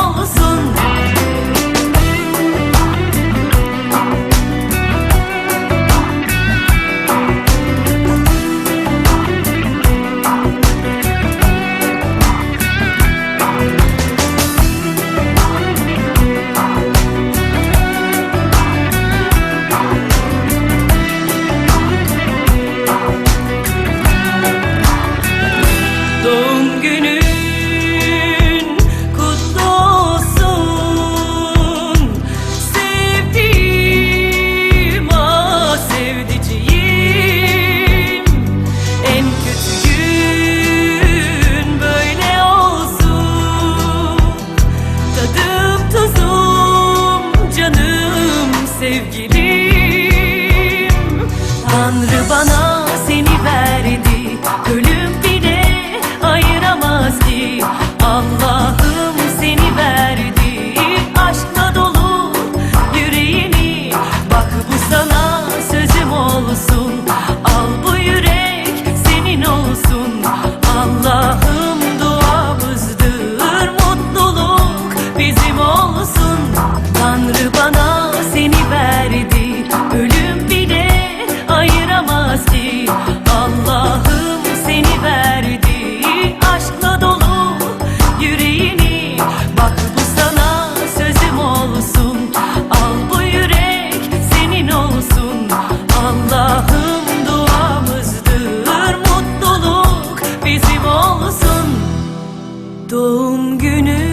olsun tadım tuzum canım sevgilim. Tanrı bana seni ver. doğum günü.